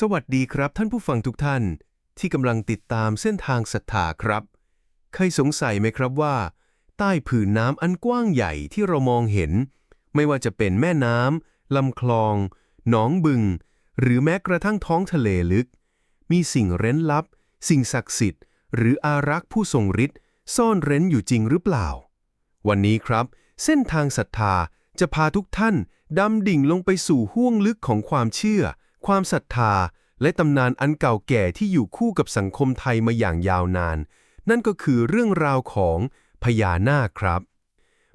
สวัสดีครับท่านผู้ฟังทุกท่าน ที่กำลังติดตามเส้นทางศรัทธาครับ เคยสงสัยไหมครับว่า ใต้ผืนน้ำอันกว้างใหญ่ที่เรามองเห็น ไม่ว่าจะเป็นแม่น้ำลำคลอง หนองบึง หรือแม้กระทั่งท้องทะเลลึก มีสิ่งเร้นลับ สิ่งศักดิ์สิทธิ์ หรืออารักษ์ผู้ทรงฤทธิ์ซ่อนเร้นอยู่จริงหรือเปล่า วันนี้ครับ เส้นทางศรัทธาจะพาทุกท่านดำดิ่งลงไปสู่ห้วงลึกของความเชื่อ ความศรัทธาและตำนานอันเก่าแก่ที่อยู่คู่กับสังคมไทยมาอย่างยาวนาน นั่นก็คือเรื่องราวของพญานาคครับ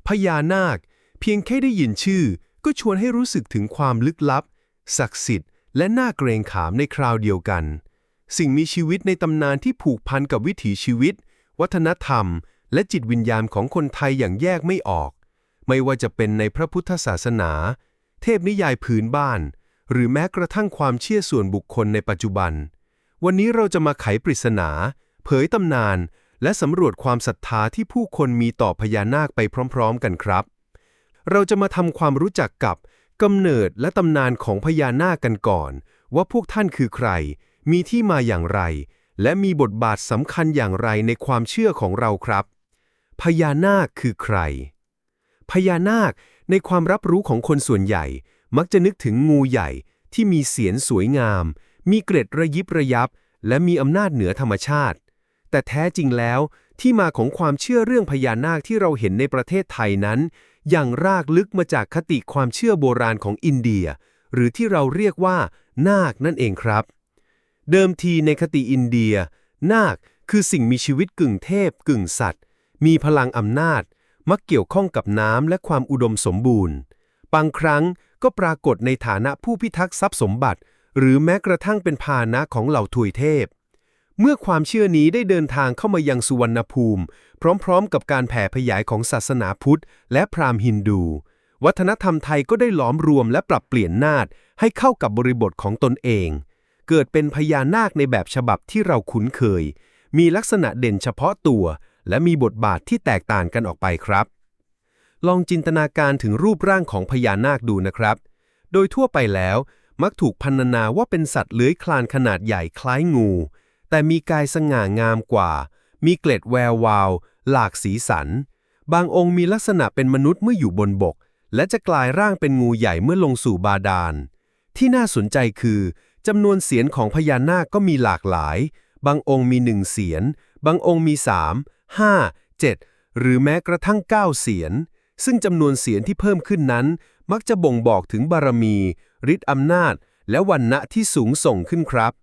พญานาคเพียงแค่ได้ยินชื่อ ก็ชวนให้รู้สึกถึงความลึกลับ ศักดิ์สิทธิ์ และน่าเกรงขามในคราวเดียวกัน สิ่งมีชีวิตในตำนานที่ผูกพันกับวิถีชีวิต วัฒนธรรม และจิตวิญญาณของคนไทยอย่างแยกไม่ออก ไม่ว่าจะเป็นในพระพุทธศาสนา เทพนิยายพื้นบ้าน หรือแม้กระทั่งความเชื่อส่วนบุคคลในปัจจุบัน วันนี้เราจะมาไขปริศนา เผยตำนาน และสำรวจความศรัทธาที่ผู้คนมีต่อพญานาคไปพร้อม ๆ กันครับ เราจะมาทำความรู้จักกับกำเนิดและตำนานของพญานาคกันก่อน ว่าพวกท่านคือใคร มีที่มาอย่างไร และมีบทบาทสำคัญอย่างไรในความเชื่อของเราครับ พญานาคคือใคร พญานาคในความรับรู้ของคนส่วนใหญ่ มักจะนึกถึงงูใหญ่ที่มีเสียงสวยงาม มีเกร็ดระยิบระยับ และมีอำนาจเหนือธรรมชาติ แต่แท้จริงแล้วที่มาของความเชื่อเรื่องพญานาคที่เราเห็นในประเทศไทยนั้นอย่างรากลึกมาจากคติความเชื่อโบราณของอินเดีย หรือที่เราเรียกว่า นาคนั่นเองครับ เดิมทีในคติอินเดีย นาคคือสิ่งมีชีวิตกึ่งเทพ กึ่งสัตว์ มีพลังอำนาจ มักเกี่ยวข้องกับน้ำและความอุดมสมบูรณ์ บางครั้ง ก็ปรากฏในฐานะผู้พิทักษ์ทรัพย์สมบัติ หรือแม้กระทั่งเป็นพานะของเหล่าทวยเทพ เมื่อความเชื่อนี้ได้เดินทางเข้ามายังสุวรรณภูมิ พร้อมๆ กับการแผ่ขยายของศาสนาพุทธ และพราหมณ์ฮินดู วัฒนธรรมไทยก็ได้หลอมรวมและปรับเปลี่ยนนาฏให้เข้ากับบริบทของตนเอง เกิดเป็นพญานาคในแบบฉบับที่เราคุ้นเคย มีลักษณะเด่นเฉพาะตัว และมีบทบาทที่แตกต่างกันออกไปครับ ลองจินตนาการถึงรูปร่างของพญานาคดูนะครับ โดยทั่วไปแล้ว มักถูกพรรณนาว่าเป็นสัตว์เลื้อยคลานขนาดใหญ่คล้ายงู แต่มีกายสง่างามกว่า มีเกล็ดแวววาว หลากสีสัน บางองค์มีลักษณะเป็นมนุษย์เมื่ออยู่บนบก และจะกลายร่างเป็นงูใหญ่เมื่อลงสู่บาดาล ที่น่าสนใจคือจำนวนเสียนของพญานาคก็มีหลากหลาย บางองค์มีหนึ่งเสียน บางองค์มีสามห้าเจ็ดหรือแม้กระทั่งเก้าเสียน ซึ่งจำนวนเสียนที่เพิ่มขึ้นนั้น มักจะบ่งบอกถึงบารมีฤทธิ์อำนาจ และวันณะที่สูงส่งขึ้นครับ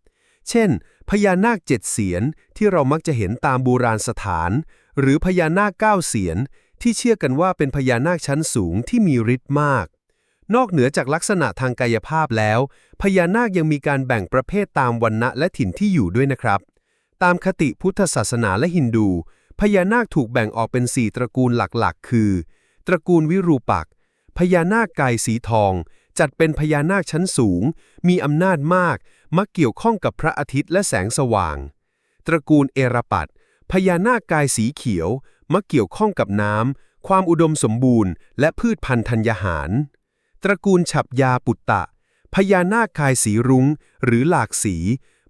เช่น พญานาคเจ็ดเสียนที่เรามักจะเห็นตามโบราณสถาน หรือพญานาคเก้าเสียนที่เชื่อกันว่าเป็นพญานาคชั้นสูงที่มีฤทธิ์มาก นอกเหนือจากลักษณะทางกายภาพแล้ว พญานาคยังมีการแบ่งประเภทตามวันณะและถิ่นที่อยู่ด้วยนะครับ ตามคติพุทธศาสนาและฮินดู พญานาคถูกแบ่งออกเป็นสี่ตระกูลหลักๆ คือ ตระกูลวิรูปักษ์พญานาคกายสีทอง จัดเป็นพญานาคชั้นสูง มีอำนาจมาก มักเกี่ยวข้องกับพระอาทิตย์และแสงสว่าง ตระกูลเอราปัตพญานาคกายสีเขียว มักเกี่ยวข้องกับน้ำ ความอุดมสมบูรณ์ และพืชพันธุ์ธัญญาหาร ตระกูลฉับยาปุตตะ พญานาคกายสีรุง้ง หรือหลากสี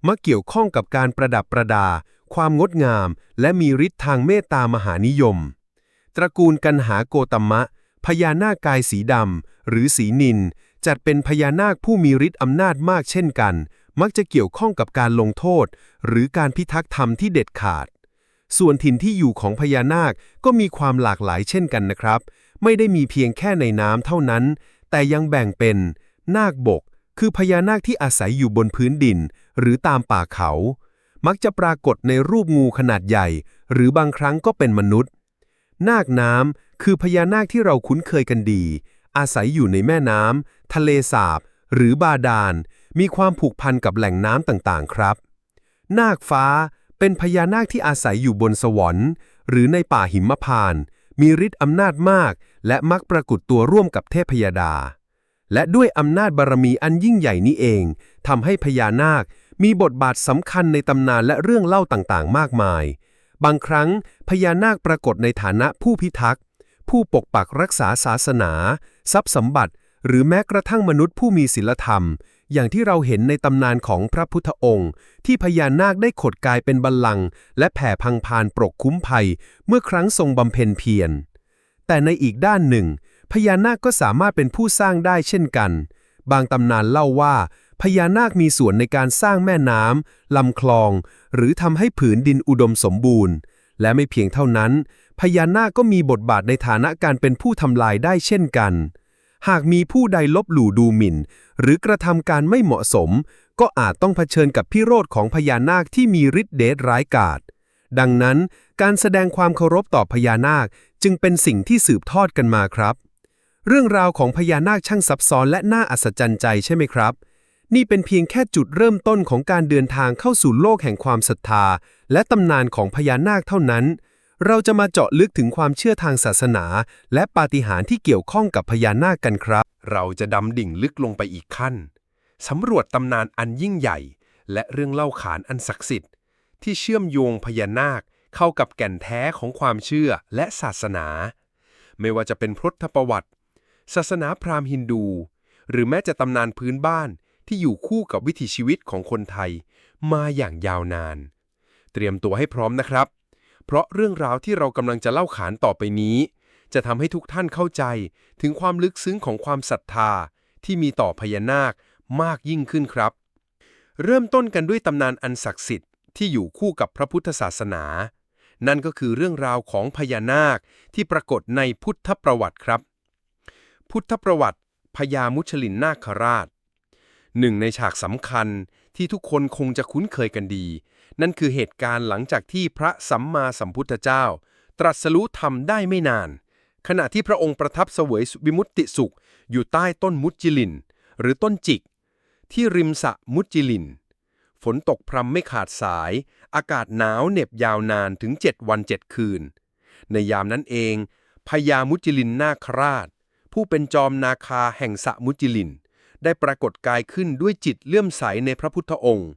มักเกี่ยวข้องกับการประดับประดา ความงดงาม และมีฤทธิ์ทางเมตตามหานิยม ตระกูลกันหาโกตมะ พญานาคกายสีดำหรือสีนิน จัดเป็นพญานาคผู้มีฤทธิ์อำนาจมากเช่นกัน มักจะเกี่ยวข้องกับการลงโทษ หรือการพิทักษ์ธรรมที่เด็ดขาด ส่วนถิ่นที่อยู่ของพญานาคก็มีความหลากหลายเช่นกันนะครับ ไม่ได้มีเพียงแค่ในน้ำเท่านั้น แต่ยังแบ่งเป็น นาคบก คือพญานาคที่อาศัยอยู่บนพื้นดิน หรือตามป่าเขา มักจะปรากฏในรูปงูขนาดใหญ่ หรือบางครั้งก็เป็นมนุษย์ นาคน้ำคือพญานาคที่เราคุ้นเคยกันดี อาศัยอยู่ในแม่น้ำทะเลสาบ หรือบาดาล มีความผูกพันกับแหล่งน้ำต่างๆ ครับ นาคฟ้าเป็นพญานาคที่อาศัยอยู่บนสวรรค์ หรือในป่าหิมพานต์มีฤทธิ์อำนาจมาก และมักปรากฏตัวร่วมกับเทพยดา และด้วยอำนาจบารมีอันยิ่งใหญ่นี้เองทำให้พญานาคมีบทบาทสำคัญในตำนานและเรื่องเล่าต่างๆ มากมาย บางครั้งพญานาคปรากฏในฐานะผู้พิทักษ์ ผู้ปกปักรักษาศาสนา ทรัพย์สมบัติ หรือแม้กระทั่งมนุษย์ผู้มีศีลธรรม อย่างที่เราเห็นในตำนานของพระพุทธองค์ ที่พญานาคได้ขดกายเป็นบัลลังก์และแผ่พังพานปกคุ้มภัย เมื่อครั้งทรงบำเพ็ญเพียร แต่ในอีกด้านหนึ่ง พญานาคก็สามารถเป็นผู้สร้างได้เช่นกัน บางตำนานเล่าว่า พญานาคมีส่วนในการสร้างแม่น้ำลำคลอง หรือทำให้ผืนดินอุดมสมบูรณ์ และไม่เพียงเท่านั้น พญานาคก็มีบทบาทในฐานะการเป็นผู้ทำลายได้เช่นกัน หากมีผู้ใดลบหลู่ดูหมิ่น หรือกระทำการไม่เหมาะสม ก็อาจต้องเผชิญกับพิโรธของพญานาคที่มีฤทธิ์เดชร้ายกาจดังนั้นการแสดงความเคารพต่อพญานาคจึงเป็นสิ่งที่สืบทอดกันมาครับ เรื่องราวของพญานาคช่างซับซ้อนและน่าอัศจรรย์ใจใช่ไหมครับ นี่เป็นเพียงแค่จุดเริ่มต้นของการเดินทางเข้าสู่โลกแห่งความศรัทธา และตำนานของพญานาคเท่านั้น เราจะมาเจาะลึกถึงความเชื่อทางศาสนา และปาฏิหาริย์ที่เกี่ยวข้องกับพญานาคกันครับ เราจะดำดิ่งลึกลงไปอีกขั้นสำรวจตำนานอันยิ่งใหญ่ และเรื่องเล่าขานอันศักดิ์สิทธิ์ ที่เชื่อมโยงพญานาคเข้ากับแก่นแท้ของความเชื่อและศาสนา ไม่ว่าจะเป็นพุทธประวัติ ศาสนาพราหมณ์ฮินดู หรือแม้จะตำนานพื้นบ้าน ที่อยู่คู่กับวิถีชีวิตของคนไทย มาอย่างยาวนาน เตรียมตัวให้พร้อมนะครับ เพราะเรื่องราวที่เรากำลังจะเล่าขานต่อไปนี้ จะทำให้ทุกท่านเข้าใจถึงความลึกซึ้งของความศรัทธาที่มีต่อพญานาคมากยิ่งขึ้นครับ เริ่มต้นกันด้วยตำนานอันศักดิ์สิทธิ์ที่อยู่คู่กับพระพุทธศาสนา นั่นก็คือเรื่องราวของพญานาคที่ปรากฏในพุทธประวัติครับ พุทธประวัติพญามุชลินนาคราช หนึ่งในฉากสำคัญที่ทุกคนคงจะคุ้นเคยกันดี นั่นคือเหตุการณ์หลังจากที่พระสัมมาสัมพุทธเจ้า ตรัสรู้ธรรมได้ไม่นาน ขณะที่พระองค์ประทับเสวยวิมุตติสุข อยู่ใต้ต้นมุจจิลิน หรือต้นจิก ที่ริมสะมุจจิลิน ฝนตกพรำไม่ขาดสาย อากาศหนาวเหน็บยาวนานถึง7วัน7คืน ในยามนั้นเองพญามุจจิลินนาคราช ผู้เป็นจอมนาคาแห่งสะมุจจิลิน ได้ปรากฏกายขึ้นด้วยจิตเลื่อมใสในพระพุทธองค์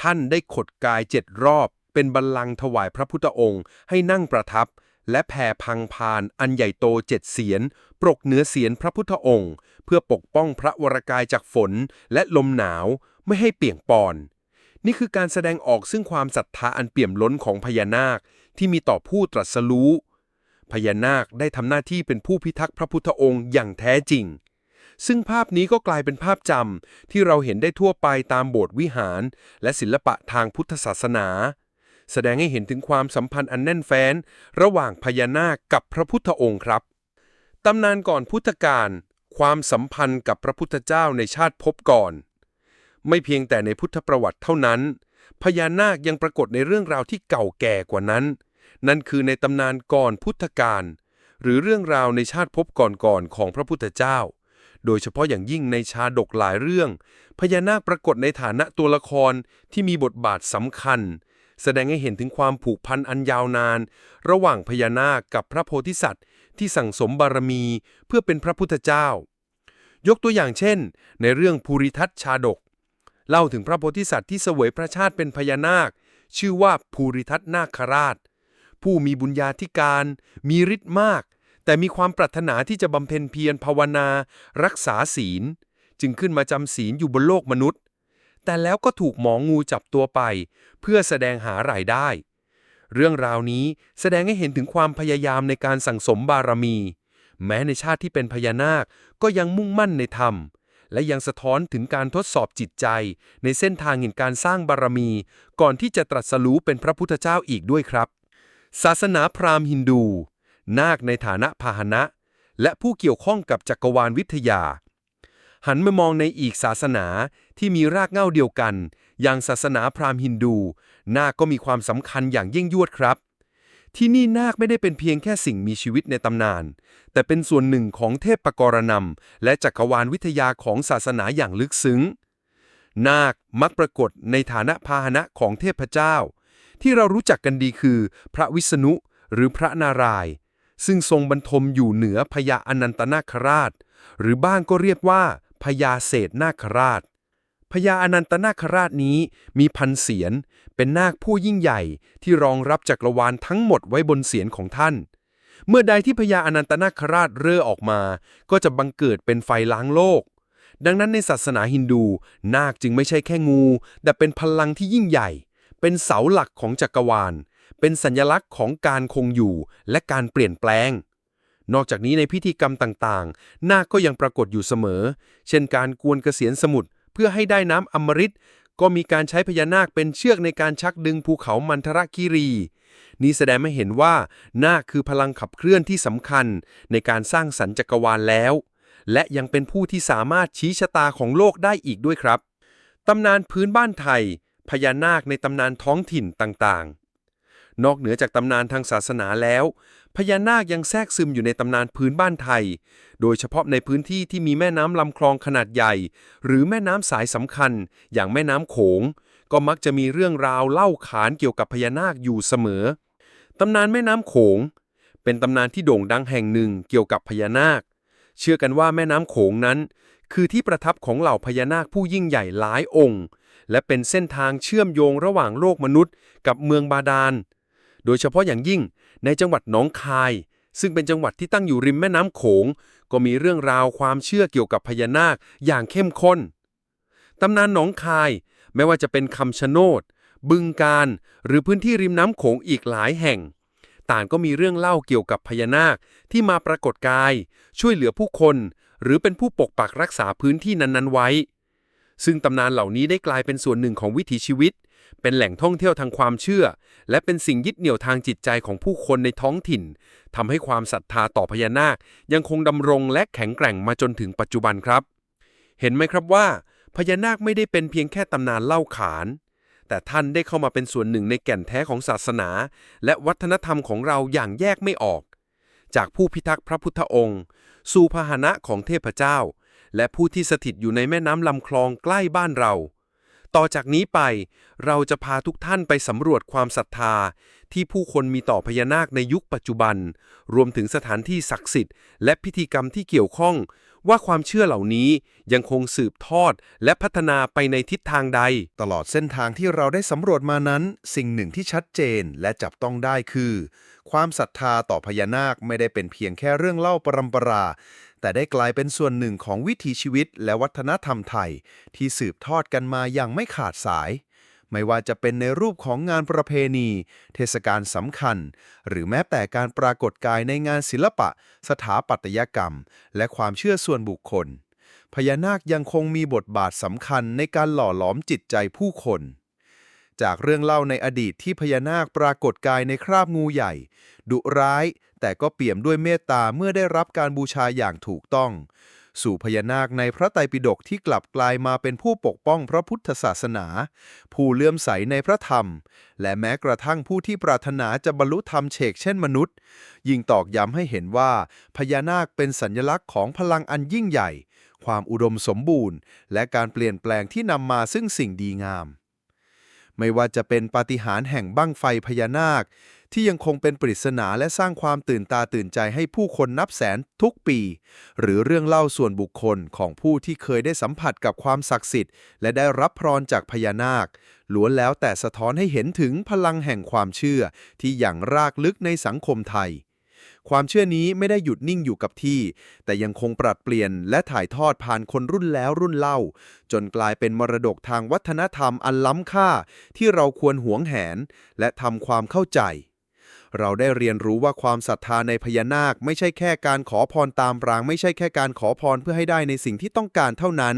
ท่านได้ขดกายเจ็ดรอบ เป็นบัลลังก์ถวายพระพุทธองค์ให้นั่งประทับ และแผ่พังพานอันใหญ่โตเจ็ดเสียน ปรกเหนือเสียนพระพุทธองค์ เพื่อปกป้องพระวรกายจากฝนและลมหนาวไม่ให้เปียกปอน นี่คือการแสดงออกซึ่งความศรัทธาอันเปี่ยมล้นของพญานาคที่มีต่อผู้ตรัสรู้พญานาคได้ทำหน้าที่เป็นผู้พิทักษ์พระพุทธองค์อย่างแท้จริง ซึ่งภาพนี้ก็กลายเป็นภาพจำที่เราเห็นได้ทั่วไปตามโบสถ์วิหาร และศิลปะทางพุทธศาสนา แสดงให้เห็นถึงความสัมพันธ์อันแน่นแฟ้น ระหว่างพญานาคกับพระพุทธองค์ครับตำนานก่อนพุทธกาลความสัมพันธ์กับพระพุทธเจ้าในชาติภพก่อน ไม่เพียงแต่ในพุทธประวัติเท่านั้น พญานาคยังปรากฏในเรื่องราวที่เก่าแก่กว่านั้น นั่นคือในตำนานก่อนพุทธกาลหรือเรื่องราวในชาติภพก่อนๆของพระพุทธเจ้า โดยเฉพาะอย่างยิ่งในชาดกหลายเรื่อง พญานาคปรากฏในฐานะตัวละครที่มีบทบาทสำคัญ แสดงให้เห็นถึงความผูกพันอันยาวนาน ระหว่างพญานาคกับพระโพธิสัตว์ ที่สั่งสมบารมีเพื่อเป็นพระพุทธเจ้า ยกตัวอย่างเช่น ในเรื่องภูริทัตชาดก เล่าถึงพระโพธิสัตว์ที่เสวยพระชาติเป็นพญานาค ชื่อว่าภูริทัตนาคราช ผู้มีบุญญาธิการ มีฤทธิ์มาก แต่มีความปรารถนาที่จะบำเพ็ญเพียรภาวนา รักษาศีล จึงขึ้นมาจำศีลอยู่บนโลกมนุษย์ แต่แล้วก็ถูกหมองูจับตัวไป เพื่อแสดงหารายได้ เรื่องราวนี้แสดงให้เห็นถึงความพยายามในการสั่งสมบารมี แม้ในชาติที่เป็นพญานาคก็ยังมุ่งมั่นในธรรม และยังสะท้อนถึงการทดสอบจิตใจ ในเส้นทางแห่งการสร้างบารมี ก่อนที่จะตรัสรู้เป็นพระพุทธเจ้าอีกด้วยครับ ศาสนาพราหมณ์ฮินดู นาคในฐานะพาหนะ และผู้เกี่ยวข้องกับจักรวาลวิทยา หันมามองในอีกศาสนาที่มีรากเหง้าเดียวกัน อย่างศาสนาพราหมณ์ฮินดู นาคก็มีความสำคัญอย่างยิ่งยวดครับ ที่นี่นาคไม่ได้เป็นเพียงแค่สิ่งมีชีวิตในตำนาน แต่เป็นส่วนหนึ่งของเทพปกรณำและจักรวาลวิทยาของศาสนาอย่างลึกซึ้ง นาคมักปรากฏในฐานะพาหนะของเทพเจ้า ที่เรารู้จักกันดีคือ พระวิษณุหรือพระนารายณ์ ซึ่งทรงบรรทมอยู่เหนือพญาอนันตนาคราช หรือบ้างก็เรียกว่าพญาเศษนาคราชพญาอนันตนาคราชนี้มีพันเสียน เป็นนาคผู้ยิ่งใหญ่ที่รองรับจักรวาลทั้งหมดไว้บนเสียนของท่าน เมื่อใดที่พญาอนันตนาคราชเร่อออกมา ก็จะบังเกิดเป็นไฟล้างโลก ดังนั้นในศาสนาฮินดู นาคจึงไม่ใช่แค่งู แต่เป็นพลังที่ยิ่งใหญ่ เป็นเสาหลักของจักรวาล เป็นสัญลักษณ์ของการคงอยู่และการเปลี่ยนแปลง นอกจากนี้ในพิธีกรรมต่างๆ นาคก็ยังปรากฏอยู่เสมอ เช่นการกวนเกษียณสมุทรเพื่อให้ได้น้ำอมฤตก็มีการใช้พญานาคเป็นเชือกในการชักดึงภูเขามันทรคีรี นี่แสดงให้เห็นว่า นาคคือพลังขับเคลื่อนที่สำคัญ ในการสร้างสรรค์จักรวาลแล้ว และยังเป็นผู้ที่สามารถชี้ชะตาของโลกได้อีกด้วยครับ ตำนานพื้นบ้านไทย พญานาคในตำนานท้องถิ่นต่างๆ นอกเหนือจากตำนานทางศาสนาแล้ว พญานาคยังแทรกซึมอยู่ในตำนานพื้นบ้านไทย โดยเฉพาะในพื้นที่ที่มีแม่น้ำลำคลองขนาดใหญ่ หรือแม่น้ำสายสำคัญ อย่างแม่น้ำโขง ก็มักจะมีเรื่องราวเล่าขานเกี่ยวกับพญานาคอยู่เสมอ ตำนานแม่น้ำโขง เป็นตำนานที่โด่งดังแห่งหนึ่งเกี่ยวกับพญานาค เชื่อกันว่าแม่น้ำโขงนั้น คือที่ประทับของเหล่าพญานาคผู้ยิ่งใหญ่หลายองค์ และเป็นเส้นทางเชื่อมโยงระหว่างโลกมนุษย์ กับเมืองบาดาล โดยเฉพาะอย่างยิ่งในจังหวัดหนองคาย ซึ่งเป็นจังหวัดที่ตั้งอยู่ริมแม่น้ำโขง ก็มีเรื่องราวความเชื่อเกี่ยวกับพญานาคอย่างเข้มข้นตำนานหนองคายไม่ว่าจะเป็นคำชะโนด บึงการ หรือพื้นที่ริมน้ำโขงอีกหลายแห่ง ต่างก็มีเรื่องเล่าเกี่ยวกับพญานาคที่มาปรากฏกาย ช่วยเหลือผู้คน หรือเป็นผู้ปกปักรักษาพื้นที่นั้นๆไว้ ซึ่งตำนานเหล่านี้ได้กลายเป็นส่วนหนึ่งของวิถีชีวิต เป็นแหล่งท่องเที่ยวทางความเชื่อ และเป็นสิ่งยึดเหนี่ยวทางจิตใจของผู้คนในท้องถิ่นทำให้ความศรัทธาต่อพญานาค ยังคงดำรงและแข็งแกร่งมาจนถึงปัจจุบันครับ เห็นไหมครับว่า พญานาคไม่ได้เป็นเพียงแค่ตำนานเล่าขาน แต่ท่านได้เข้ามาเป็นส่วนหนึ่งในแก่นแท้ของศาสนา และวัฒนธรรมของเราอย่างแยกไม่ออก จากผู้พิทักษ์พระพุทธองค์ สู่พาหนะของเทพเจ้า และผู้ที่สถิตอยู่ในแม่น้ำลำคลองใกล้บ้านเรา ต่อจากนี้ไป เราจะพาทุกท่านไปสำรวจความศรัทธา ที่ผู้คนมีต่อพญานาคในยุคปัจจุบัน รวมถึงสถานที่ศักดิ์สิทธิ์และพิธีกรรมที่เกี่ยวข้อง ว่าความเชื่อเหล่านี้ยังคงสืบทอดและพัฒนาไปในทิศทางใด ตลอดเส้นทางที่เราได้สำรวจมานั้น สิ่งหนึ่งที่ชัดเจนและจับต้องได้คือ ความศรัทธาต่อพญานาคไม่ได้เป็นเพียงแค่เรื่องเล่าปรำปรา แต่ได้กลายเป็นส่วนหนึ่งของวิถีชีวิตและวัฒนธรรมไทย ที่สืบทอดกันมาอย่างไม่ขาดสาย ไม่ว่าจะเป็นในรูปของงานประเพณี เทศกาลสำคัญ หรือแม้แต่การปรากฏกายในงานศิลปะ สถาปัตยกรรม และความเชื่อส่วนบุคคล พญานาคยังคงมีบทบาทสำคัญในการหล่อหลอมจิตใจผู้คนจากเรื่องเล่าในอดีตที่พญานาคปรากฏกายในคราบงูใหญ่ ดุร้าย แต่ก็เปี่ยมด้วยเมตตาเมื่อได้รับการบูชาอย่างถูกต้อง สู่พญานาคในพระไตรปิฎกที่กลับกลายมาเป็นผู้ปกป้องพระพุทธศาสนา ผู้เลื่อมใสในพระธรรม และแม้กระทั่งผู้ที่ปรารถนาจะบรรลุธรรมเฉกเช่นมนุษย์ ยิ่งตอกย้ำให้เห็นว่าพญานาคเป็นสัญลักษณ์ของพลังอันยิ่งใหญ่ ความอุดมสมบูรณ์ และการเปลี่ยนแปลงที่นำมาซึ่งสิ่งดีงามไม่ว่าจะเป็นปาฏิหาริย์แห่งบั้งไฟพญานาค ที่ยังคงเป็นปริศนาและสร้างความตื่นตาตื่นใจให้ผู้คนนับแสนทุกปี หรือเรื่องเล่าส่วนบุคคลของผู้ที่เคยได้สัมผัสกับความศักดิ์สิทธิ์ และได้รับพรจากพญานาค ล้วนแล้วแต่สะท้อนให้เห็นถึงพลังแห่งความเชื่อที่อย่างรากลึกในสังคมไทยความเชื่อนี้ไม่ได้หยุดนิ่งอยู่กับที่ แต่ยังคงปรับเปลี่ยนและถ่ายทอดผ่านคนรุ่นแล้วรุ่นเล่า จนกลายเป็นมรดกทางวัฒนธรรมอันล้ำค่า ที่เราควรหวงแหน และทำความเข้าใจ เราได้เรียนรู้ว่าความศรัทธาในพญานาค ไม่ใช่แค่การขอพรตามราง ไม่ใช่แค่การขอพรเพื่อให้ได้ในสิ่งที่ต้องการเท่านั้น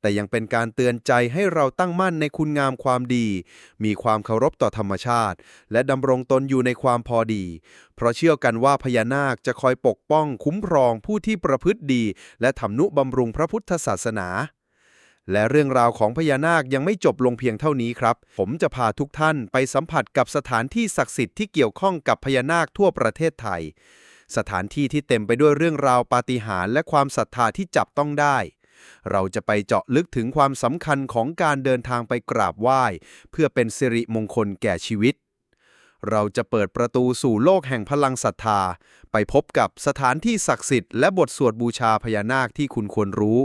แต่ยังเป็นการเตือนใจให้เราตั้งมั่นในคุณงามความดี มีความเคารพต่อธรรมชาติ และดำรงตนอยู่ในความพอดี เพราะเชื่อกันว่าพญานาคจะคอยปกป้องคุ้มครองผู้ที่ประพฤติดี และทำนุบำรุงพระพุทธศาสนา และเรื่องราวของพญานาคยังไม่จบลงเพียงเท่านี้ครับ ผมจะพาทุกท่านไปสัมผัสกับสถานที่ศักดิ์สิทธิ์ที่เกี่ยวข้องกับพญานาคทั่วประเทศไทย สถานที่ที่เต็มไปด้วยเรื่องราวปาฏิหาริย์และความศรัทธาที่จับต้องได้ เราจะไปเจาะลึกถึงความสำคัญของการเดินทางไปกราบไหว้ เพื่อเป็นสิริมงคลแก่ชีวิต เราจะเปิดประตูสู่โลกแห่งพลังศรัทธา ไปพบกับสถานที่ศักดิ์สิทธิ์และบทสวดบูชาพญานาคที่คุณควรรู้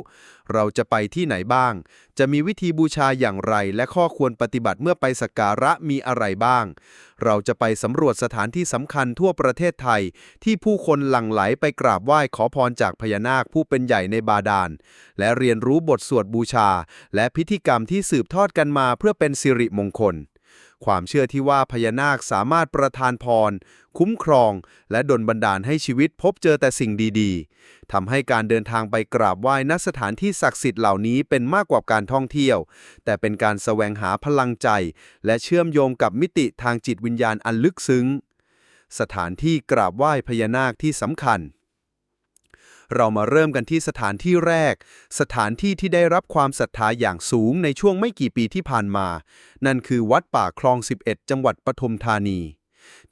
เราจะไปที่ไหนบ้าง จะมีวิธีบูชาอย่างไร และข้อควรปฏิบัติเมื่อไปสักการะมีอะไรบ้าง เราจะไปสำรวจสถานที่สำคัญทั่วประเทศไทย ที่ผู้คนหลั่งไหลไปกราบไหว้ขอพรจากพญานาคผู้เป็นใหญ่ในบาดาล และเรียนรู้บทสวดบูชา และพิธีกรรมที่สืบทอดกันมาเพื่อเป็นสิริมงคล ความเชื่อที่ว่าพญานาคสามารถประทานพร คุ้มครอง และดลบันดาลให้ชีวิตพบเจอแต่สิ่งดีๆทำให้การเดินทางไปกราบไหว้ณสถานที่ศักดิ์สิทธิ์เหล่านี้เป็นมากกว่าการท่องเที่ยว แต่เป็นการแสวงหาพลังใจ และเชื่อมโยงกับมิติทางจิตวิญญาณอันลึกซึ้ง สถานที่กราบไหว้พญานาคที่สำคัญ เรามาเริ่มกันที่สถานที่แรก สถานที่ที่ได้รับความศรัทธาอย่างสูงในช่วงไม่กี่ปีที่ผ่านมา นั่นคือวัดป่าคลอง 11 จังหวัดปทุมธานี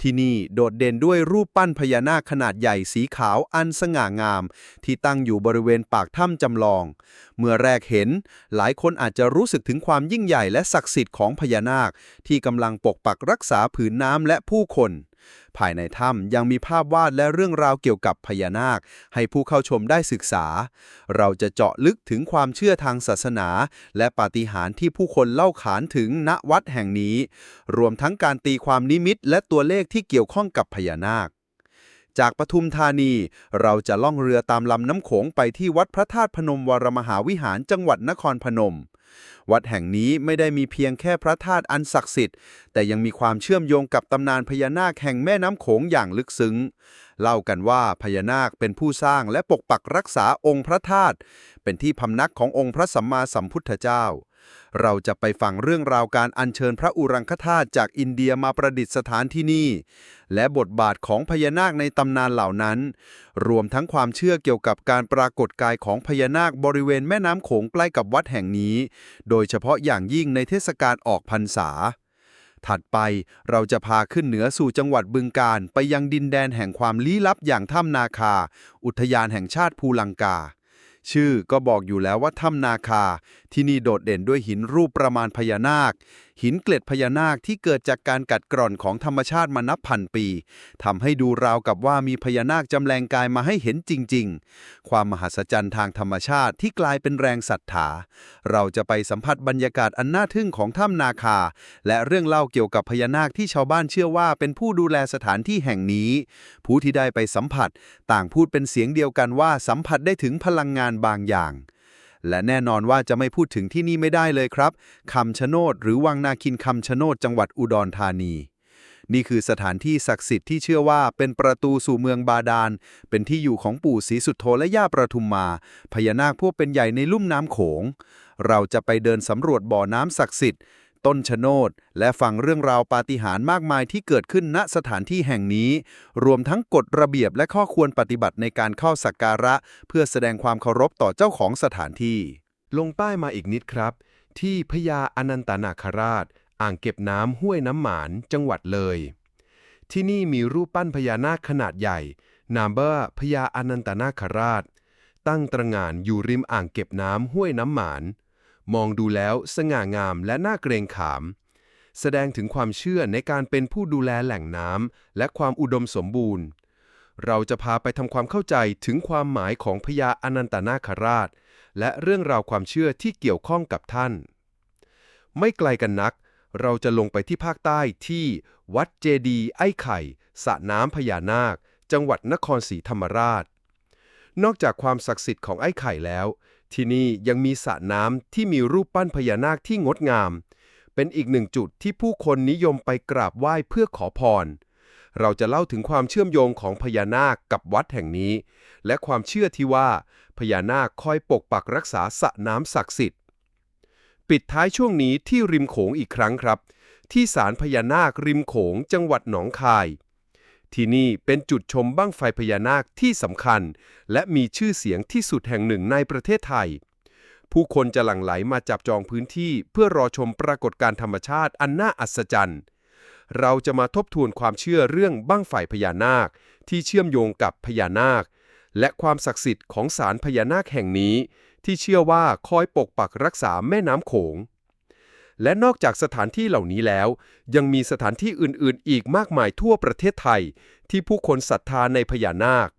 ที่นี่โดดเด่นด้วยรูปปั้นพญานาคขนาดใหญ่สีขาวอันสง่างาม ที่ตั้งอยู่บริเวณปากถ้ำจำลอง เมื่อแรกเห็น หลายคนอาจจะรู้สึกถึงความยิ่งใหญ่และศักดิ์สิทธิ์ของพญานาค ที่กำลังปกปักรักษาผืนน้ำและผู้คน ภายในถ้ำยังมีภาพวาดและเรื่องราวเกี่ยวกับพญานาค ให้ผู้เข้าชมได้ศึกษา เราจะเจาะลึกถึงความเชื่อทางศาสนา และปาฏิหาริย์ที่ผู้คนเล่าขานถึงณวัดแห่งนี้ รวมทั้งการตีความนิมิตและตัวเลขที่เกี่ยวข้องกับพญานาคจากปทุมธานี เราจะล่องเรือตามลำน้ำโขงไปที่วัดพระธาตุพนมวรมหาวิหารจังหวัดนครพนม วัดแห่งนี้ไม่ได้มีเพียงแค่พระธาตุอันศักดิ์สิทธิ์ แต่ยังมีความเชื่อมโยงกับตำนานพญานาคแห่งแม่น้ำโขงอย่างลึกซึ้ง เล่ากันว่าพญานาคเป็นผู้สร้างและปกปักรักษาองค์พระธาตุ เป็นที่พำนักขององค์พระสัมมาสัมพุทธเจ้า เราจะไปฟังเรื่องราวการอัญเชิญพระอุรังคธาตุจากอินเดียมาประดิษฐานที่นี่ และบทบาทของพญานาคในตำนานเหล่านั้น รวมทั้งความเชื่อเกี่ยวกับการปรากฏกายของพญานาคบริเวณแม่น้ำโขงใกล้กับวัดแห่งนี้ โดยเฉพาะอย่างยิ่งในเทศกาลออกพรรษาถัดไปเราจะพาขึ้นเหนือสู่จังหวัดบึงกาฬไปยังดินแดนแห่งความลี้ลับอย่างถ้ำนาคา อุทยานแห่งชาติภูลังกา ชื่อก็บอกอยู่แล้วว่าถ้ำนาคา ที่นี่โดดเด่นด้วยหินรูปประมาณพญานาค หินเกล็ดพญานาคที่เกิดจากการกัดกร่อนของธรรมชาติมานับพันปีทำให้ดูราวกับว่ามีพญานาคจำแรงกายมาให้เห็นจริง ๆ ความมหัศจรรย์ทางธรรมชาติที่กลายเป็นแรงศรัทธาเราจะไปสัมผัสบรรยากาศอันน่าทึ่งของถ้ำนาคา และเรื่องเล่าเกี่ยวกับพญานาคที่ชาวบ้านเชื่อว่าเป็นผู้ดูแลสถานที่แห่งนี้ ผู้ที่ได้ไปสัมผัส ต่างพูดเป็นเสียงเดียวกันว่าสัมผัสได้ถึงพลังงานบางอย่าง และแน่นอนว่าจะไม่พูดถึงที่นี่ไม่ได้เลยครับคำชะโนดหรือวังนาคินคำชะโนดจังหวัดอุดรธานีนี่คือสถานที่ศักดิ์สิทธิ์ที่เชื่อว่าเป็นประตูสู่เมืองบาดาล เป็นที่อยู่ของปู่ศรีสุดโธและย่าประทุมมา พญานาคพวกเป็นใหญ่ในลุ่มน้ำโขง เราจะไปเดินสำรวจบ่อน้ำศักดิ์สิทธิ์ ต้นชะโนด และฟังเรื่องราวปาฏิหาริย์มากมายที่เกิดขึ้นณสถานที่แห่งนี้ รวมทั้งกฎระเบียบและข้อควรปฏิบัติในการเข้าสักการะ เพื่อแสดงความเคารพต่อเจ้าของสถานที่ ลงใต้มาอีกนิดครับ ที่พญาอนันตนาคราช อ่างเก็บน้ำห้วยน้ำหมานจังหวัดเลย ที่นี่มีรูปปั้นพญานาคขนาดใหญ่ นามว่าพญาอนันตนาคราช ตั้งตระหง่านอยู่ริมอ่างเก็บน้ำห้วยน้ำหมาน มองดูแล้วสง่างามและน่าเกรงขาม แสดงถึงความเชื่อในการเป็นผู้ดูแลแหล่งน้ำและความอุดมสมบูรณ์ เราจะพาไปทำความเข้าใจถึงความหมายของพญาอนันตนาคราช และเรื่องราวความเชื่อที่เกี่ยวข้องกับท่าน ไม่ไกลกันนัก เราจะลงไปที่ภาคใต้ที่วัดเจดีไอ้ไข่สระน้ำพญานาค จังหวัดนครศรีธรรมราชนอกจากความศักดิ์สิทธิ์ของไอ้ไข่แล้ว ที่นี่ยังมีสระน้ำที่มีรูปปั้นพญานาคที่งดงาม เป็นอีกหนึ่งจุดที่ผู้คนนิยมไปกราบไหว้เพื่อขอพร เราจะเล่าถึงความเชื่อมโยงของพญานาคกับวัดแห่งนี้ และความเชื่อที่ว่าพญานาคคอยปกปักรักษาสระน้ำศักดิ์สิทธิ์ ปิดท้ายช่วงนี้ที่ริมโขงอีกครั้งครับ ที่ศาลพญานาคริมโขงจังหวัดหนองคาย ที่นี่เป็นจุดชมบั้งไฟพญานาคที่สำคัญ และมีชื่อเสียงที่สุดแห่งหนึ่งในประเทศไทย ผู้คนจะหลั่งไหลมาจับจองพื้นที่เพื่อรอชมปรากฏการธรรมชาติอันน่าอัศจรรย์ เราจะมาทบทวนความเชื่อเรื่องบั้งไฟพญานาค ที่เชื่อมโยงกับพญานาค และความศักดิ์สิทธิ์ของศาลพญานาคแห่งนี้ ที่เชื่อว่าคอยปกปักรักษาแม่น้ำโขง และนอกจากสถานที่เหล่านี้แล้ว ยังมีสถานที่อื่นๆ อีกมากมายทั่วประเทศไทย ที่ผู้คนศรัทธาในพญานาค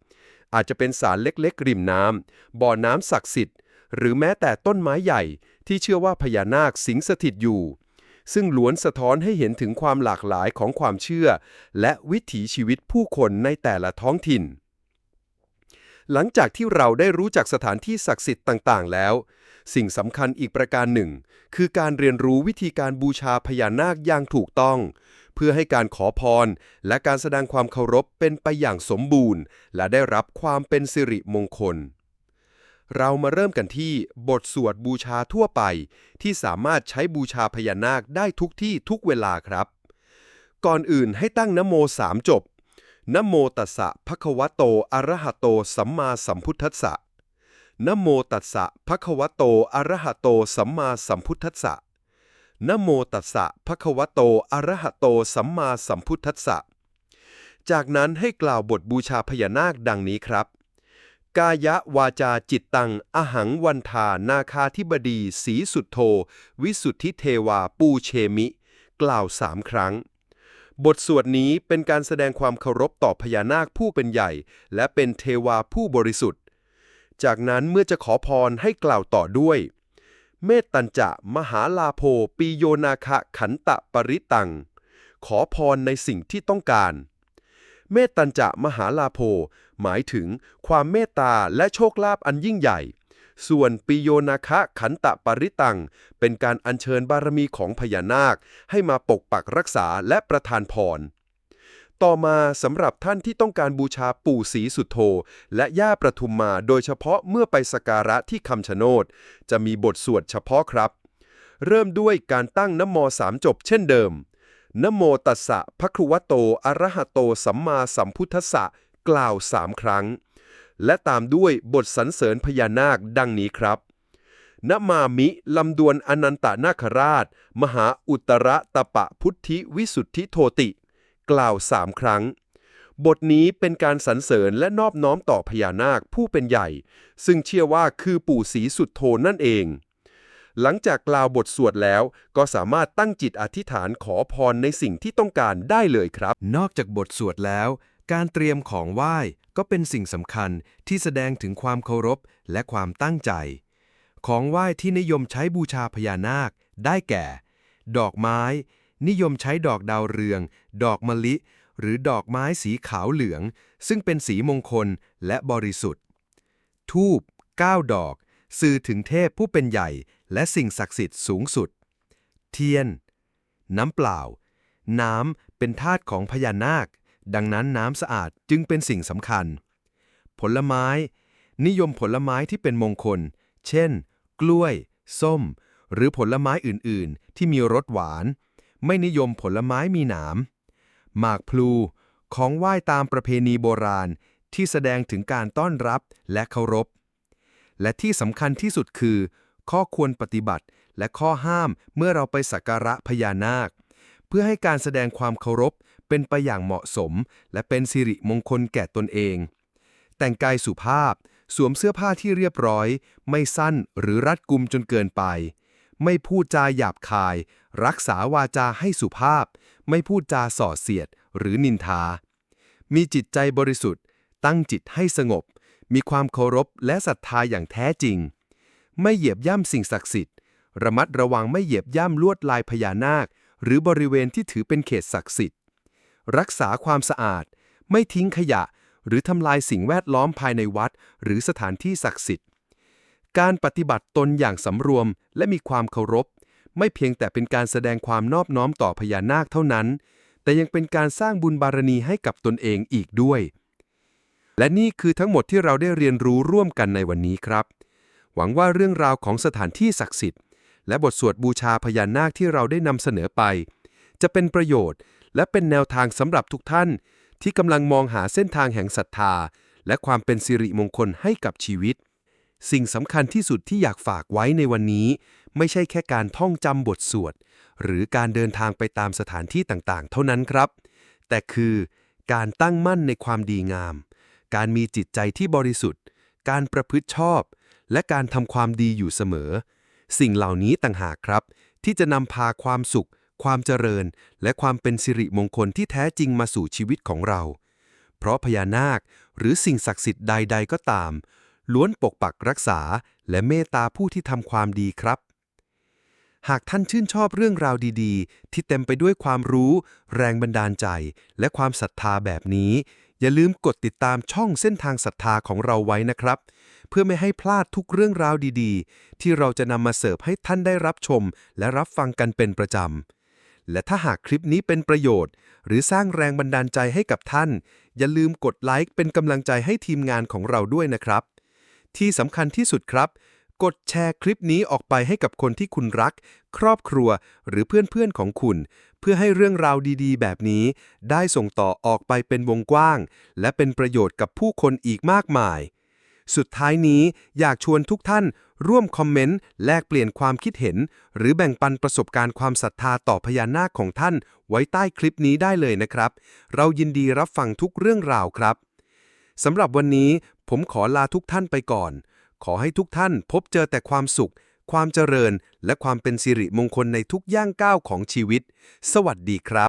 อาจจะเป็นศาลเล็กๆ ริมน้ำบ่อน้ำศักดิ์สิทธิ์ หรือแม้แต่ต้นไม้ใหญ่ที่เชื่อว่าพญานาคสิงสถิตอยู่ ซึ่งล้วนสะท้อนให้เห็นถึงความหลากหลายของความเชื่อ และวิถีชีวิตผู้คนในแต่ละท้องถิ่นหลังจากที่เราได้รู้จักสถานที่ศักดิ์สิทธิ์ต่าง ๆ แล้ว สิ่งสำคัญอีกประการหนึ่ง คือการเรียนรู้วิธีการบูชาพญานาคอย่างถูกต้อง เพื่อให้การขอพร และการแสดงความเคารพเป็นไปอย่างสมบูรณ์ และได้รับความเป็นสิริมงคล เรามาเริ่มกันที่บทสวดบูชาทั่วไป ที่สามารถใช้บูชาพญานาคได้ทุกที่ทุกเวลาครับ ก่อนอื่นให้ตั้งนโมสามจบนโมตัสสะภะคะวะโต อะระหะโต สัมมาสัมพุทธัสสะ นโมตัสสะภะคะวะโตอะระหะโตสัมมาสัมพุทธัสสะนโมตัสสะภะคะวะโตอะระหะโตสัมมาสัมพุทธัสสะจากนั้นให้กล่าวบทบูชาพญานาคดังนี้ครับ กายะวาจาจิตตัง อหังวันทา นาคาธิบดี สีสุทโธวิสุทธิเทวาปูเชมิ กล่าวสามครั้ง บทสวดนี้เป็นการแสดงความเคารพต่อพญานาคผู้เป็นใหญ่ และเป็นเทวาผู้บริสุทธิ์ จากนั้นเมื่อจะขอพรให้กล่าวต่อด้วย เมตตัญจะมหาลาโภปีโยนาคะขันตะปริตัง ขอพรในสิ่งที่ต้องการ เมตตัญจะมหาลาโภหมายถึงความเมตตาและโชคลาภอันยิ่งใหญ่ ส่วนปิโยนาคะขันตะปริตัง เป็นการอัญเชิญบารมีของพญานาค ให้มาปกปักรักษาและประทานพร ต่อมาสำหรับท่านที่ต้องการบูชาปู่ศรีสุโธและย่าประทุมมาโดยเฉพาะเมื่อไปสักการะที่คำชะโนด จะมีบทสวดเฉพาะครับ เริ่มด้วยการตั้งนโมสามจบเช่นเดิมนโมตัสสะภะคะวโตอรหะโตสัมมาสัมพุทธะกล่าวสามครั้ง และตามด้วยบทสรรเสริญพญานาคดังนี้ครับนมามิลำดวนอนันตนาคราช มหาอุตระตะปะพุทธิวิสุทธิโทติ กล่าวสามครั้ง บทนี้เป็นการสรรเสริญและนอบน้อมต่อพญานาคผู้เป็นใหญ่ ซึ่งเชื่อว่าคือปู่ศรีสุดโทนั่นเอง หลังจากกล่าวบทสวดแล้วก็สามารถตั้งจิตอธิษฐานขอพรในสิ่งที่ต้องการได้เลยครับ นอกจากบทสวดแล้ว การเตรียมของไหว้ก็เป็นสิ่งสำคัญที่แสดงถึงความเคารพและความตั้งใจ ของไหว้ที่นิยมใช้บูชาพญานาคได้แก่ ดอกไม้ นิยมใช้ดอกดาวเรือง ดอกมะลิ หรือดอกไม้สีขาวเหลือง ซึ่งเป็นสีมงคลและบริสุทธิ์ ทูบ9ดอก สื่อถึงเทพผู้เป็นใหญ่ และสิ่งศักดิ์สิทธิ์สูงสุด เทียน น้ำเปล่า น้ำเป็นธาตุของพญานาค ดังนั้นน้ำสะอาดจึงเป็นสิ่งสำคัญ ผลไม้ นิยมผลไม้ที่เป็นมงคล เช่น กล้วย ส้ม หรือผลไม้อื่น ๆ ที่มีรสหวาน ไม่นิยมผลไม้มีหนาม หมากพลู ของไหว้ตามประเพณีโบราณที่แสดงถึงการต้อนรับและเคารพ และที่สำคัญที่สุดคือ ข้อควรปฏิบัติและข้อห้ามเมื่อเราไปสักการะพญานาค เพื่อให้การแสดงความเคารพเป็นไปอย่างเหมาะสม และเป็นสิริมงคลแก่ตนเอง แต่งกายสุภาพ สวมเสื้อผ้าที่เรียบร้อย ไม่สั้นหรือรัดกุมจนเกินไป ไม่พูดจาหยาบคาย รักษาวาจาให้สุภาพ ไม่พูดจาส่อเสียดหรือนินทา มีจิตใจบริสุทธิ์ ตั้งจิตให้สงบ มีความเคารพและศรัทธาอย่างแท้จริง ไม่เหยียบย่ำสิ่งศักดิ์สิทธิ์ ระมัดระวังไม่เหยียบย่ำลวดลายพญานาค หรือบริเวณที่ถือเป็นเขตศักดิ์สิทธิ์ รักษาความสะอาด ไม่ทิ้งขยะ หรือทำลายสิ่งแวดล้อมภายในวัด หรือสถานที่ศักดิ์สิทธิ์ การปฏิบัติตนอย่างสำรวมและมีความเคารพ ไม่เพียงแต่เป็นการแสดงความนอบน้อมต่อพญานาคเท่านั้น แต่ยังเป็นการสร้างบุญบารณีให้กับตนเองอีกด้วย และนี่คือทั้งหมดที่เราได้เรียนรู้ร่วมกันในวันนี้ครับ หวังว่าเรื่องราวของสถานที่ศักดิ์สิทธิ์ และบทสวดบูชาพญานาคที่เราได้นำเสนอไป จะเป็นประโยชน์ และเป็นแนวทางสำหรับทุกท่าน ที่กำลังมองหาเส้นทางแห่งศรัทธา และความเป็นสิริมงคลให้กับชีวิต สิ่งสำคัญที่สุดที่อยากฝากไว้ในวันนี้ ไม่ใช่แค่การท่องจำบทสวด หรือการเดินทางไปตามสถานที่ต่างๆ เท่านั้นครับ แต่คือการตั้งมั่นในความดีงาม การมีจิตใจที่บริสุทธิ์ การประพฤติชอบ และการทำความดีอยู่เสมอ สิ่งเหล่านี้ต่างหากครับ ที่จะนำพาความสุข ความเจริญ และความเป็นสิริมงคลที่แท้จริงมาสู่ชีวิตของเรา เพราะพญานาคหรือสิ่งศักดิ์สิทธิ์ใด ๆ ก็ตาม ล้วนปกปักรักษาและเมตตาผู้ที่ทำความดีครับ หากท่านชื่นชอบเรื่องราวดีๆ ที่เต็มไปด้วยความรู้ แรงบันดาลใจ และความศรัทธาแบบนี้ อย่าลืมกดติดตามช่องเส้นทางศรัทธาของเราไว้นะครับ เพื่อไม่ให้พลาดทุกเรื่องราวดีๆ ที่เราจะนำมาเสิร์ฟให้ท่านได้รับชม และรับฟังกันเป็นประจำและถ้าหากคลิปนี้เป็นประโยชน์ หรือสร้างแรงบันดาลใจให้กับท่าน อย่าลืมกดไลค์เป็นกำลังใจให้ทีมงานของเราด้วยนะครับ ที่สำคัญที่สุดครับ กดแชร์คลิปนี้ออกไปให้กับคนที่คุณรัก ครอบครัวหรือเพื่อนๆของคุณ เพื่อให้เรื่องราวดีๆ แบบนี้ ได้ส่งต่อออกไปเป็นวงกว้าง และเป็นประโยชน์กับผู้คนอีกมากมาย สุดท้ายนี้อยากชวนทุกท่าน ร่วมคอมเมนต์แลกเปลี่ยนความคิดเห็น หรือแบ่งปันประสบการณ์ความศรัทธาต่อพญานาคของท่าน ไว้ใต้คลิปนี้ได้เลยนะครับ เรายินดีรับฟังทุกเรื่องราวครับ สำหรับวันนี้ผมขอลาทุกท่านไปก่อน ขอให้ทุกท่านพบเจอแต่ความสุข ความเจริญ และความเป็นสิริมงคลในทุกย่างก้าวของชีวิต สวัสดีครับ